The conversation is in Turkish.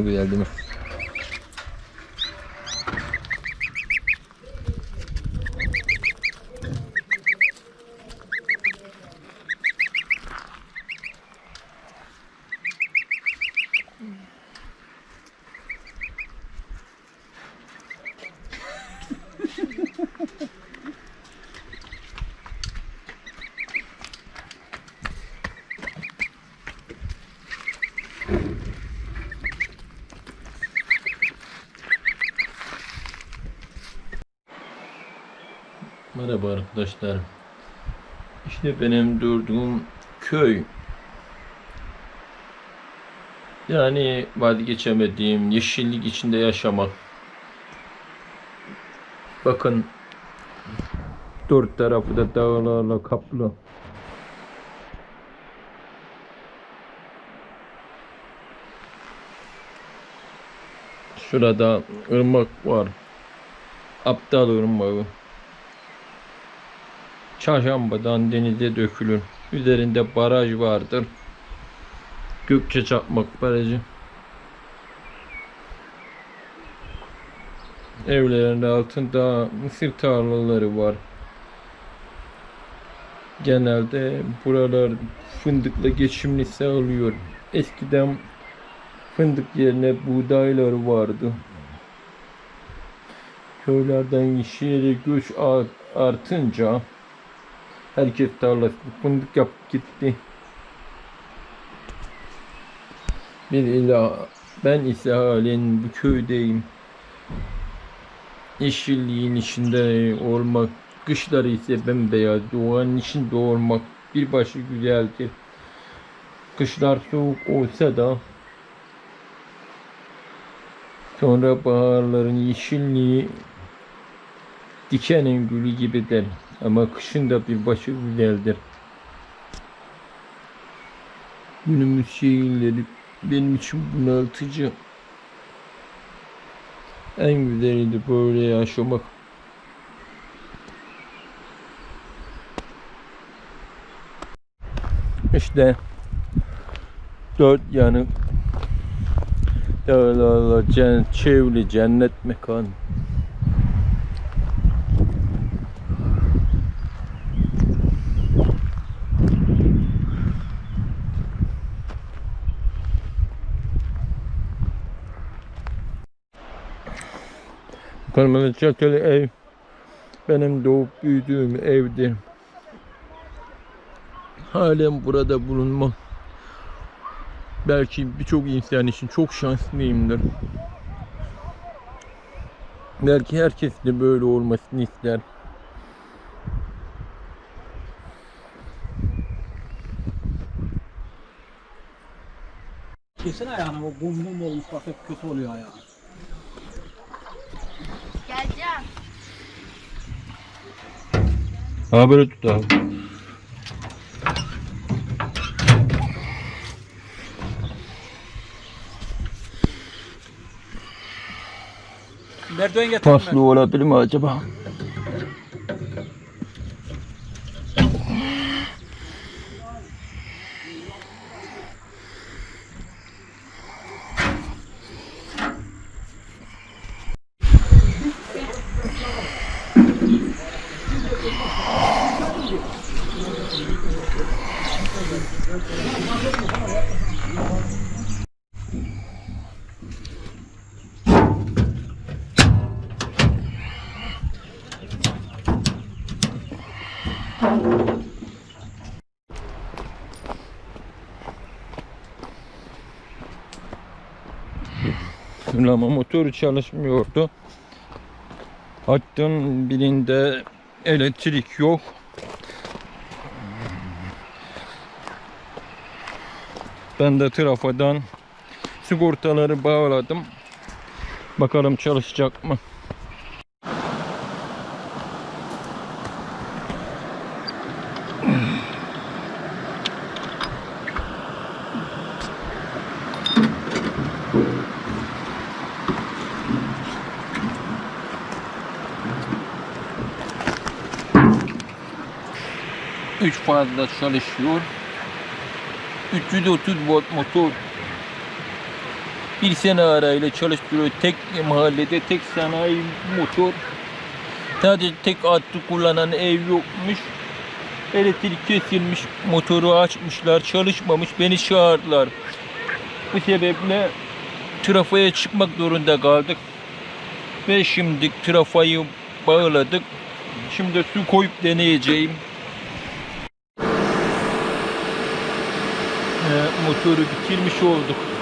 Ne güzel değil mi? Merhaba arkadaşlar. İşte benim durduğum köy. Yani vazgeçemediğim yeşillik içinde yaşamak. Bakın dört tarafı da dağlarla kaplı. Şurada ırmak var. Aptal ırmağı. Çarşambadan denize dökülür. Üzerinde baraj vardır. Gökçe Çakmak Barajı. Evlerin altında mısır tarlaları var. Genelde buralar fındıkla geçimini sağlıyor. Eskiden fındık yerine buğdaylar vardı. Köylerden şehre göç art- artınca herkes tarlasını fındık yapıp gitti. Bir ila ben ise halen bu köydeyim. Yeşilliğin içinde olmak, kışları ise bembeyaz, doğanın içinde olmak bir başı güzeldir. Kışlar soğuk olsa da sonra baharların yeşilliği dikenin gülü gibidir. Ama kışın da bir başı güzeldir. Günümüz şehirleri benim için bunaltıcı. En güzeli de böyle yaşamak. İşte dört yanı dağlarla cennet, çevrili cennet mekan. Kırmızı çatılı ev benim doğup büyüdüğüm evdir. Halen burada bulunmak belki birçok insan için çok şanslıyımdır. Belki herkes de böyle olmasını ister. Kesene ayağına bu bum bum olmuş bak hep kötü oluyor ayağı. Ha böyle tut abi. Merdiven getirdim. Paslı olabilir mi acaba? Ama motoru çalışmıyordu. Hattın birinde elektrik yok. Ben de trafodan sigortaları bağladım. Bakalım çalışacak mı? Üç fazla çalışıyor. 330 volt motor. bir sene arayla çalıştırıyor. Tek mahallede tek sanayi motor. Sadece tek attı kullanan ev yokmuş. Elektrik kesilmiş, motoru açmışlar, çalışmamış, beni çağırdılar. Bu sebeple trafoya çıkmak zorunda kaldık. Ve şimdi trafoyu bağladık. Şimdi su koyup deneyeceğim. Motoru bitirmiş olduk.